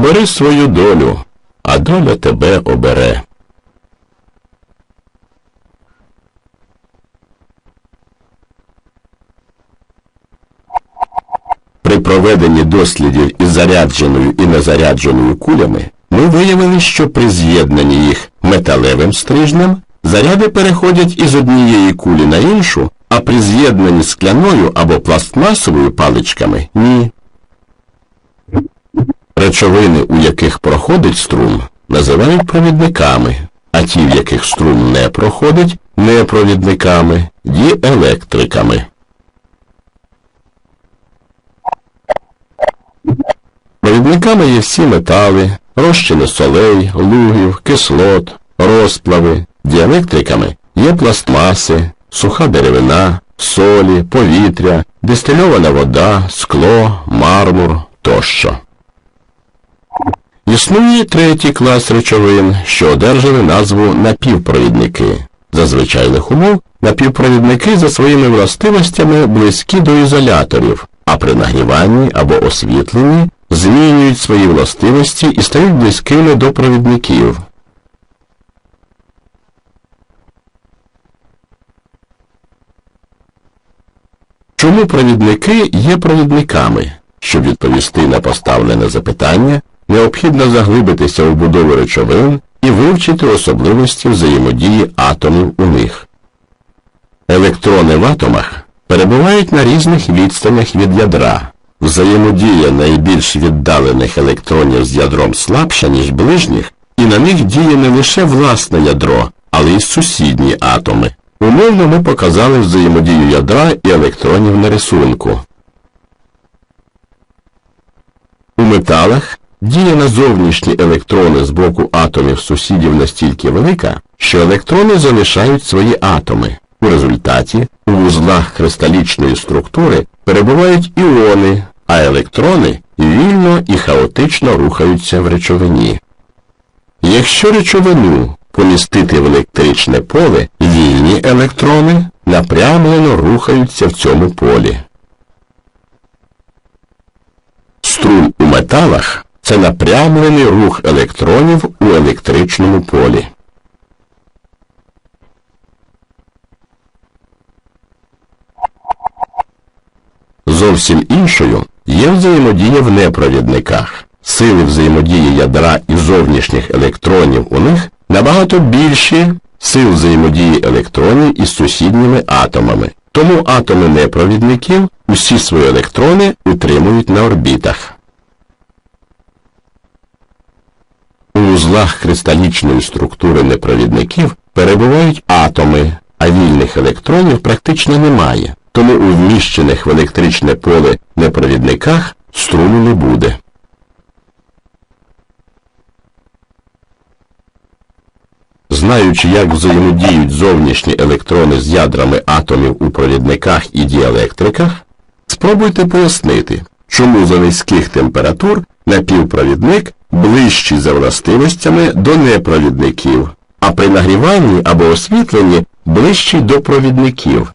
Обери свою долю, а доля тебе обере. При проведенні дослідів із зарядженою і незарядженою кулями ми виявили, що при з'єднанні їх металевим стрижнем заряди переходять із однієї кулі на іншу, а при з'єднанні скляною або пластмасовою паличками ні. Речовини, у яких проходить струм, називають провідниками, а ті, в яких струм не проходить, непровідниками, діелектриками. Провідниками є всі метали, розчини солей, лугів, кислот, розплави. Діелектриками є пластмаси, суха деревина, солі, повітря, дистильована вода, скло, мармур тощо. Існує третій клас речовин, що одержали назву напівпровідники. За звичайних умов напівпровідники за своїми властивостями близькі до ізоляторів, а при нагріванні або освітленні змінюють свої властивості і стають близькими до провідників. Чому провідники є провідниками? Щоб відповісти на поставлене запитання, необхідно заглибитися у будову речовин і вивчити особливості взаємодії атомів у них. Електрони в атомах перебувають на різних відстанях від ядра. Взаємодія найбільш віддалених електронів з ядром слабша, ніж ближніх, і на них діє не лише власне ядро, але й сусідні атоми. Умовно ми показали взаємодію ядра і електронів на рисунку. У металах дія на зовнішні електрони з боку атомів сусідів настільки велика, що електрони залишають свої атоми. У результаті у вузлах кристалічної структури перебувають іони, а електрони вільно і хаотично рухаються в речовині. Якщо речовину помістити в електричне поле, вільні електрони напрямлено рухаються в цьому полі. Струм у металах це напрямлений рух електронів у електричному полі. Зовсім іншою є взаємодія в непровідниках. Сили взаємодії ядра і зовнішніх електронів у них набагато більші сил взаємодії електронів із сусідніми атомами. Тому атоми непровідників усі свої електрони утримують на орбітах. У вузлах кристалічної структури непровідників перебувають атоми, а вільних електронів практично немає, тому у вміщених в електричне поле непровідниках струму не буде. Знаючи, як взаємодіють зовнішні електрони з ядрами атомів у провідниках і діелектриках, спробуйте пояснити, чому за низьких температур напівпровідник ближчий за властивостями до непровідників, а при нагріванні або освітленні ближчий до провідників.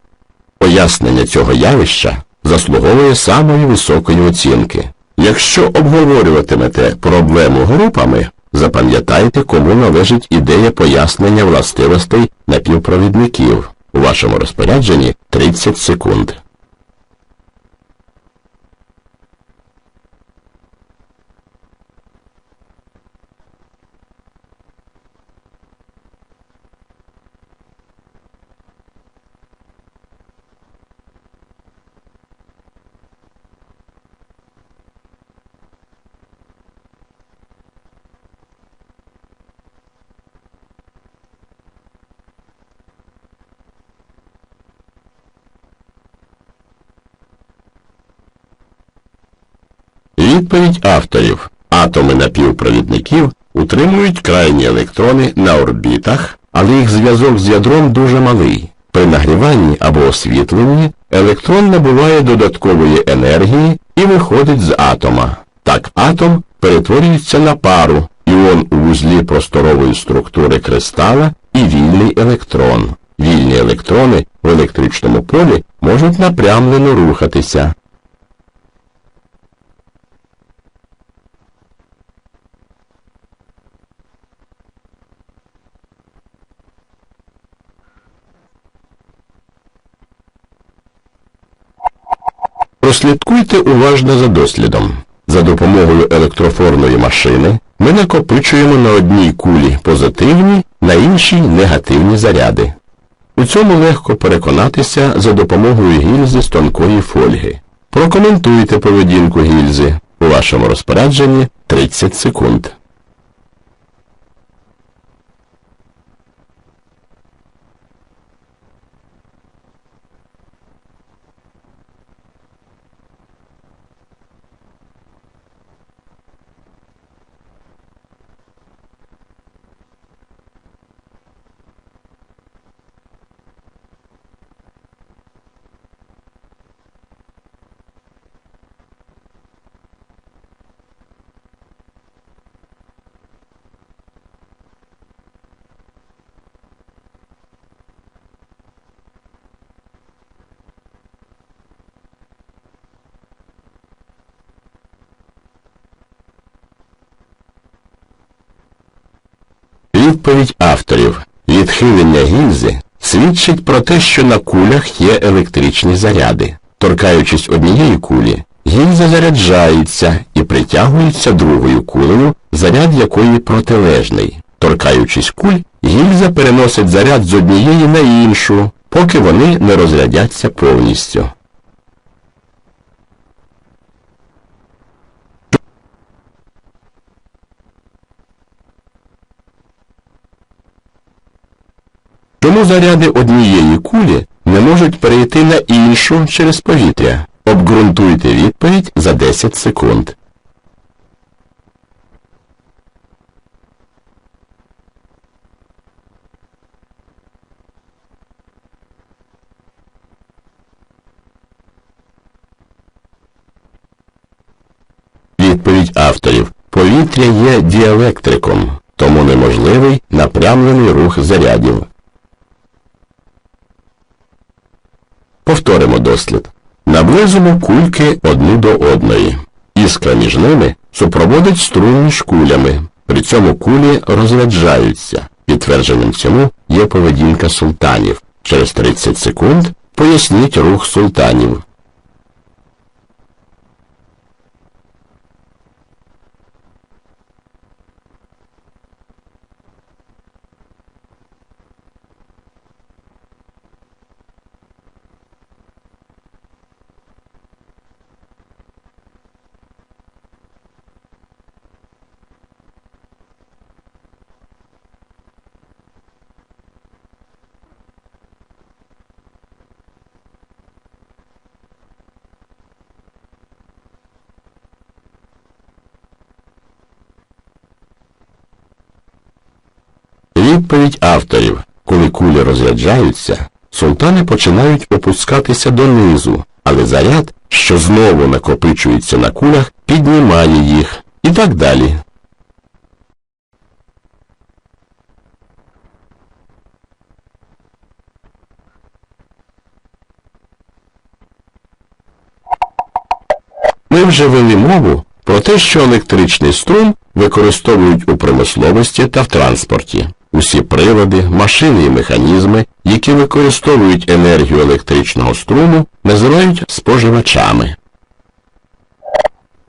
Пояснення цього явища заслуговує самої високої оцінки. Якщо обговорюватимете проблему групами, запам'ятайте, кому належить ідея пояснення властивостей напівпровідників. У вашому розпорядженні 30 секунд. Відповідь авторів. Атоми напівпровідників утримують крайні електрони на орбітах, але їх зв'язок з ядром дуже малий. При нагріванні або освітленні електрон набуває додаткової енергії і виходить з атома. Так атом перетворюється на пару, іон у вузлі просторової структури кристала і вільний електрон. Вільні електрони в електричному полі можуть напрямлено рухатися. Прослідкуйте уважно за дослідом. За допомогою електрофорної машини ми накопичуємо на одній кулі позитивні, на іншій негативні заряди. У цьому легко переконатися за допомогою гільзи з тонкої фольги. Прокоментуйте поведінку гільзи. У вашому розпорядженні 30 секунд. Відповідь авторів. Відхилення гільзи свідчить про те, що на кулях є електричні заряди. Торкаючись однієї кулі, гільза заряджається і притягується другою кулею, заряд якої протилежний. Торкаючись куль, гільза переносить заряд з однієї на іншу, поки вони не розрядяться повністю. Чому заряди однієї кулі не можуть перейти на іншу через повітря? Обґрунтуйте відповідь за 10 секунд. Відповідь авторів. Повітря є діелектриком, тому неможливий напрямлений рух зарядів. Повторимо дослід. Наблизимо кульки одну до одної. Іскра між ними супроводить струм між кулями. При цьому кулі розряджаються. Підтвердженим цьому є поведінка султанів. Через 30 секунд поясніть рух султанів. Відповідь авторів. Коли кулі розряджаються, султани починають опускатися донизу, але заряд, що знову накопичується на кулях, піднімає їх і так далі. Ми вже вели мову про те, що електричний струм використовують у промисловості та в транспорті. Усі прилади, машини і механізми, які використовують енергію електричного струму, називають споживачами.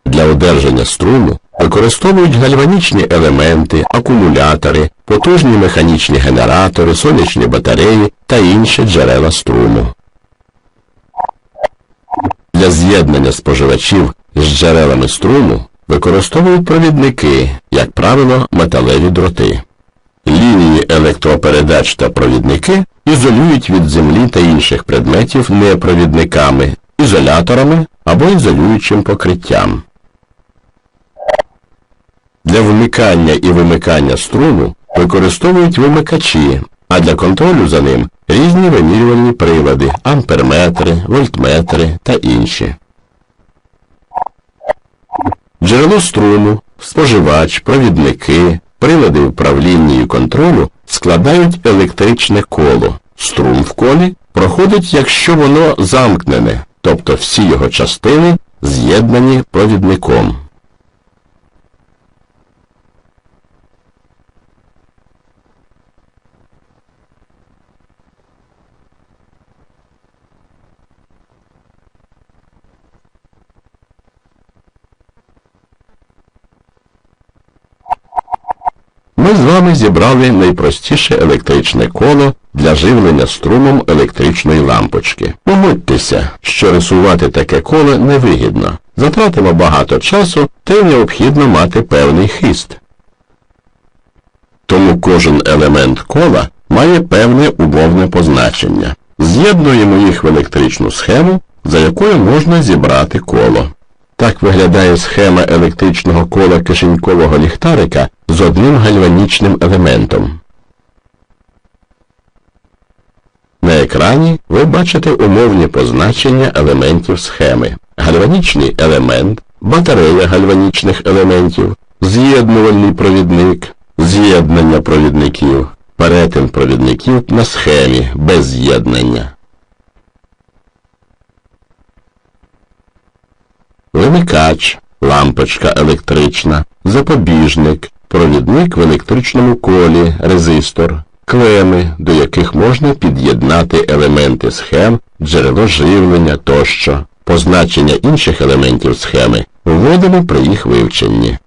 Для одержання струму використовують гальванічні елементи, акумулятори, потужні механічні генератори, сонячні батареї та інші джерела струму. Для з'єднання споживачів з джерелами струму використовують провідники, як правило, металеві дроти. Лінії електропередач та провідники ізолюють від землі та інших предметів непровідниками, ізоляторами або ізолюючим покриттям. Для вмикання і вимикання струму використовують вимикачі, а для контролю за ним різні вимірювальні прилади, амперметри, вольтметри та інші. Джерело струму, споживач, провідники, прилади управління і контролю складають електричне коло. Струм в колі проходить, якщо воно замкнене, тобто всі його частини з'єднані провідником. Ми зібрали найпростіше електричне коло для живлення струмом електричної лампочки. Погодьтеся, що рисувати таке коло невигідно. Затратимо багато часу, та й необхідно мати певний хист. Тому кожен елемент кола має певне умовне позначення. З'єднуємо їх в електричну схему, за якою можна зібрати коло. Так виглядає схема електричного кола кишенькового ліхтарика з одним гальванічним елементом. На екрані ви бачите умовні позначення елементів схеми. Гальванічний елемент, батарея гальванічних елементів, з'єднувальний провідник, з'єднання провідників, перетин провідників на схемі без з'єднання. Вимикач, лампочка електрична, запобіжник, провідник в електричному колі, резистор, клеми, до яких можна під'єднати елементи схем, джерело живлення тощо. Позначення інших елементів схеми вводимо при їх вивченні.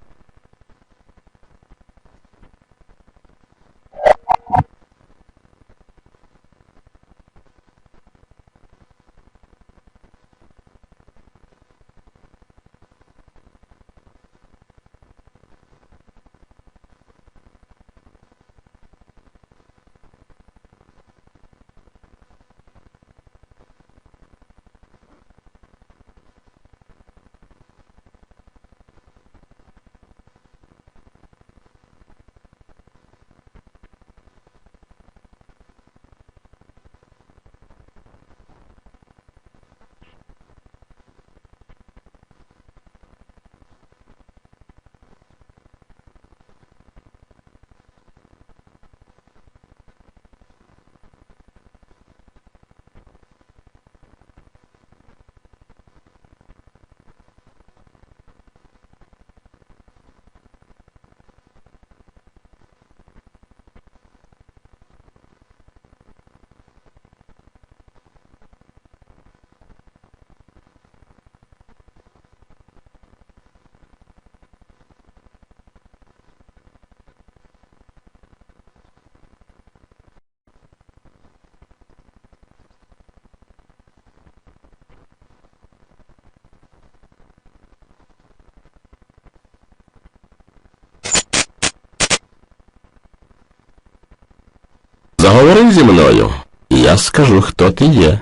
Заговори зі мною, і я скажу, хто ти є.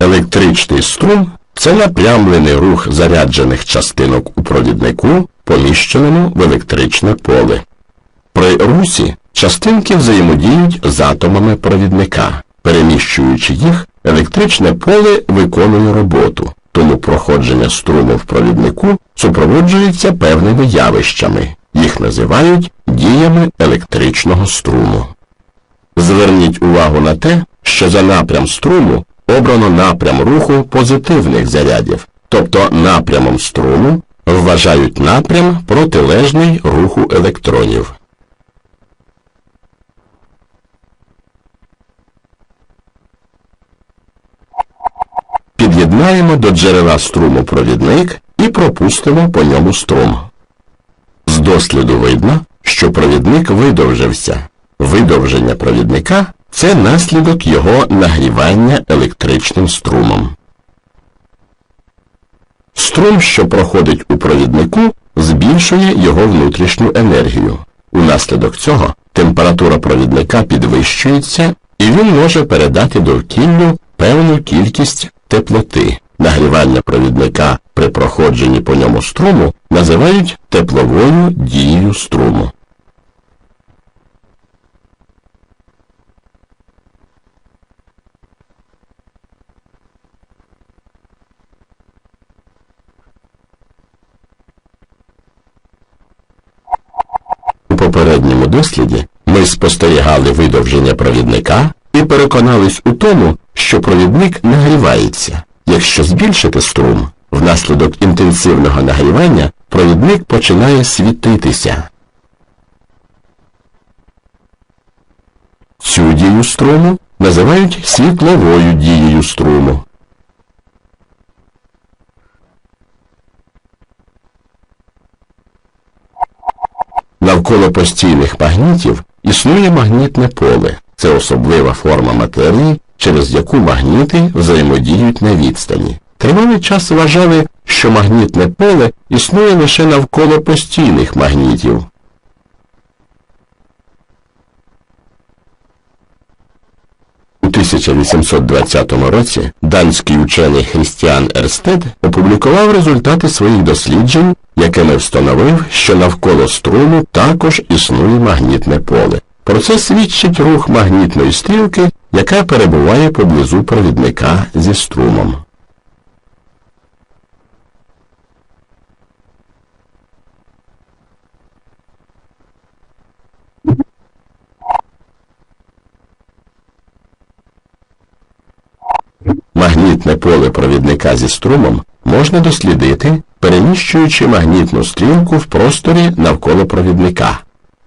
Електричний струм це напрямлений рух заряджених частинок у провіднику, поміщеному в електричне поле. При русі частинки взаємодіють з атомами провідника. Переміщуючи їх, електричне поле виконує роботу, тому проходження струму в провіднику супроводжується певними явищами. Їх називають діями електричного струму. Зверніть увагу на те, що за напрям струму обрано напрям руху позитивних зарядів, тобто напрямом струму вважають напрям протилежний руху електронів. Під'єднаємо до джерела струму провідник і пропустимо по ньому струм. З досліду видно, що провідник видовжився. Видовження провідника це наслідок його нагрівання електричним струмом. Струм, що проходить у провіднику, збільшує його внутрішню енергію. Унаслідок цього температура провідника підвищується і він може передати довкіллю певну кількість теплоти. Нагрівання провідника при проходженні по ньому струму називають тепловою дією струму. У попередньому досліді ми спостерігали видовження провідника і переконались у тому, що провідник нагрівається. Якщо збільшити струм, внаслідок інтенсивного нагрівання провідник починає світитися. Цю дію струму називають світловою дією струму. Навколо постійних магнітів існує магнітне поле. Це особлива форма матерії, через яку магніти взаємодіють на відстані. Тривалий час вважали, що магнітне поле існує лише навколо постійних магнітів. У 1820 році данський учений Хрістіан Ерстед опублікував результати своїх досліджень, якими встановив, що навколо струму також існує магнітне поле. Про це свідчить рух магнітної стрілки, яка перебуває поблизу провідника зі струмом. Магнітне поле провідника зі струмом можна дослідити, переміщуючи магнітну стрілку в просторі навколо провідника.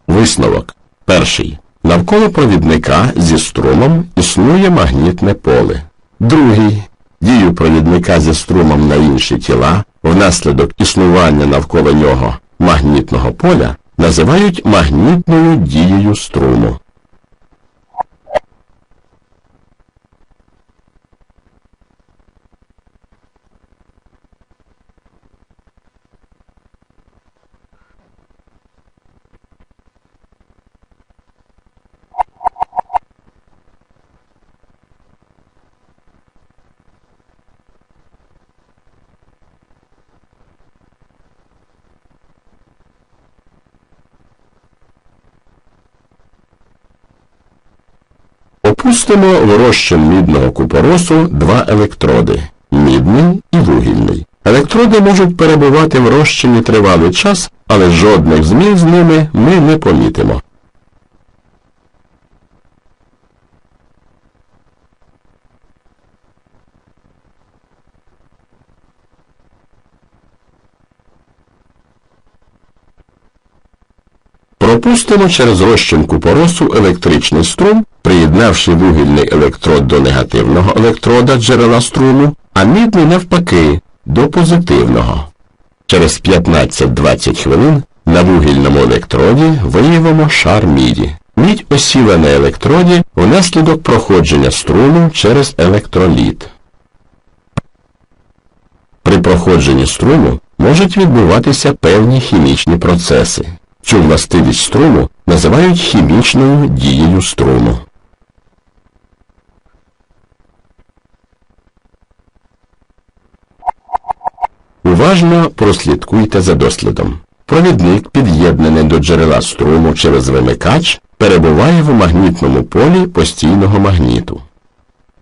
Висновок. Перший. Навколо провідника зі струмом існує магнітне поле. Другий. Дію провідника зі струмом на інші тіла внаслідок існування навколо нього магнітного поля називають магнітною дією струму. Опустимо в розчин мідного купоросу два електроди мідний і вугільний. Електроди можуть перебувати в розчині тривалий час, але жодних змін з ними ми не помітимо. Пропустимо через розчин купоросу електричний струм, приєднавши вугільний електрод до негативного електрода джерела струму, а мідний навпаки до позитивного. Через 15-20 хвилин на вугільному електроді виявимо шар міді. Мідь осіла на електроді внаслідок проходження струму через електроліт. При проходженні струму можуть відбуватися певні хімічні процеси. Цю властивість струму називають хімічною дією струму. Уважно прослідкуйте за дослідом. Провідник, під'єднаний до джерела струму через вимикач, перебуває в магнітному полі постійного магніту.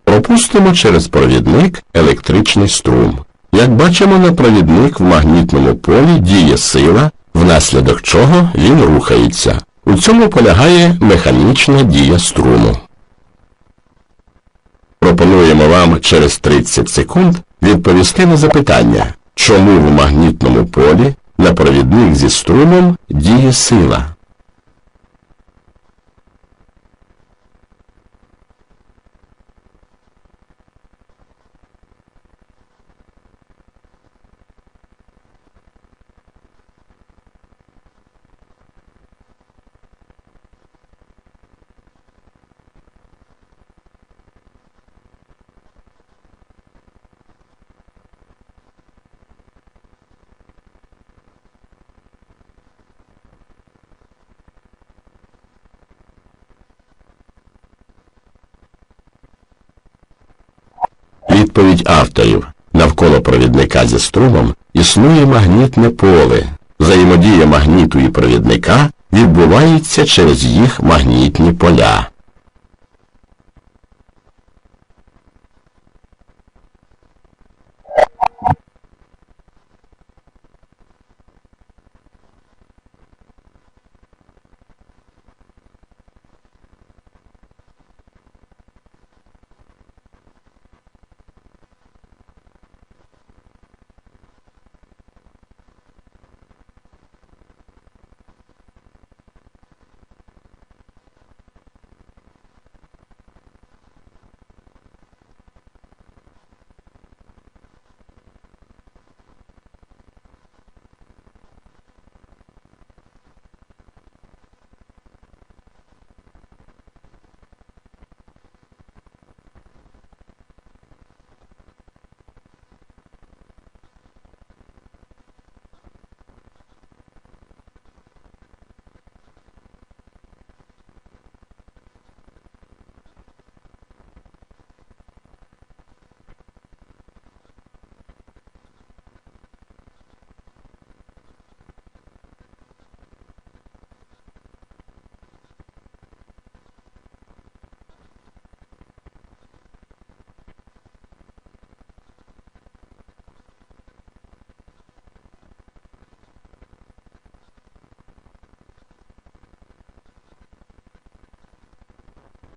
Пропустимо через провідник електричний струм. Як бачимо, на провідник в магнітному полі діє сила, внаслідок чого він рухається. У цьому полягає механічна дія струму. Пропонуємо вам через 30 секунд відповісти на запитання, чому в магнітному полі на провідник зі струмом діє сила. Відповідь авторів. Навколо провідника зі струмом існує магнітне поле. Взаємодія магніту і провідника відбувається через їх магнітні поля.